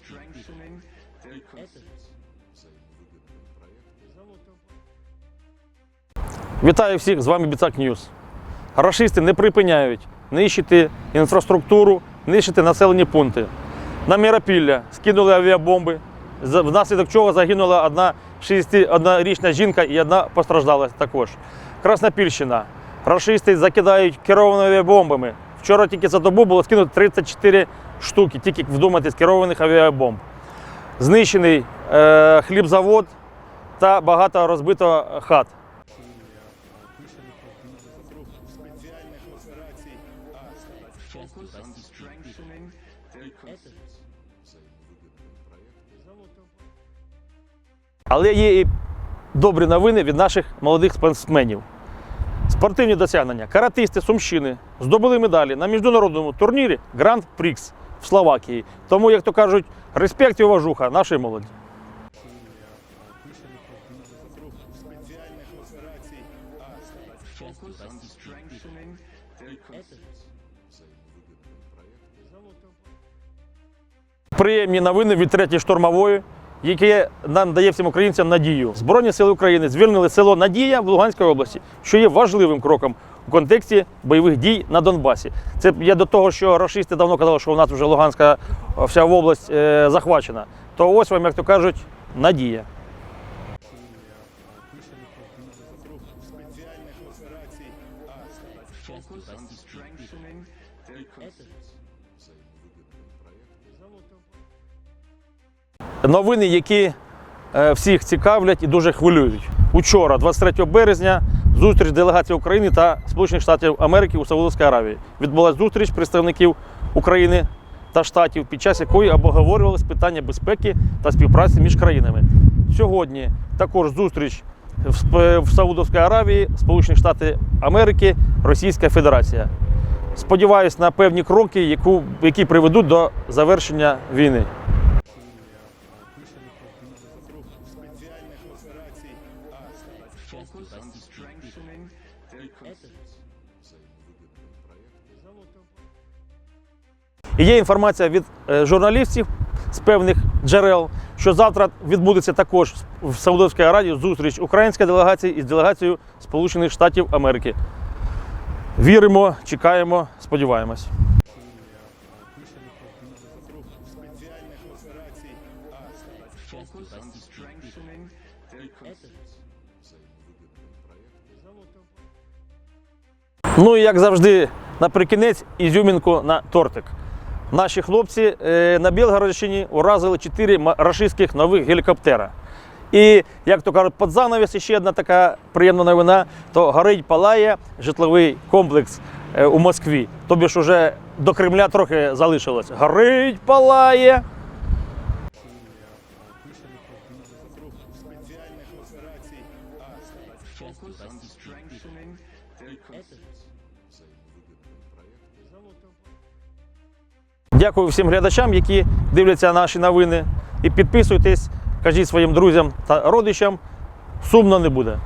Strengthening their. Вітаю всіх, з вами Біцак Ньюс. Рашисти не припиняють нищити інфраструктуру, нищити населені пункти. На Міропілля скинули авіабомби, внаслідок чого загинула одна 61-річна жінка і одна постраждала також. Краснопільщина. Рашисти закидають керованими авіабомбами. Вчора тільки за добу було скинуто 34 штуки, тільки вдумайтесь, керованих авіабомб. Знищений е, хлібзавод та багато розбито хат. Але є і добрі новини від наших молодих спортсменів. Спортивні досягнення. Каратисти Сумщини здобули медалі на міжнародному турнірі Гранд Прікс в Словакії. Тому, як то кажуть, респект і уважуха нашій молоді. Приємні новини від третьої штурмової, яке нам дає всім українцям надію. Збройні сили України звільнили село Надія в Луганській області, що є важливим кроком у контексті бойових дій на Донбасі. Це я до того, що рашисти давно казали, що у нас вже Луганська е, вся область е, захвачена. То ось вам, як то кажуть, надія. Спеціальних операцій. Новини, які е, всіх цікавлять і дуже хвилюють. Учора, 23 березня, зустріч делегації України та Сполучених Штатів Америки у Саудовській Аравії. Відбулася зустріч представників України та штатів, під час якої обговорювалися питання безпеки та співпраці між країнами. Сьогодні також зустріч в Саудовській Аравії, Сполучені Штати Америки, Російська Федерація. Сподіваюсь на певні кроки, які приведуть до завершення війни. Focus. on strengthening their Є інформація від е, журналістів з певних джерел, що завтра відбудеться також в Саудовській Аравії зустріч української делегації із делегацією Сполучених Штатів Америки. Віримо, чекаємо, сподіваємось. Ну і як завжди, наприкінець ізюмінку на тортик. Наші хлопці е, на Білгородщині уразили чотири рашистських нових гелікоптера. І, як то кажуть, під занавіс ще одна така приємна новина, то горить палає житловий комплекс е, у Москві. Тобі ж уже до Кремля трохи залишилось. Горить палає. Спеціальних операцій. Focus on strengthening their. Дякую всім глядачам, які дивляться наші новини. І підписуйтесь, кажіть своїм друзям та родичам. Сумно не буде.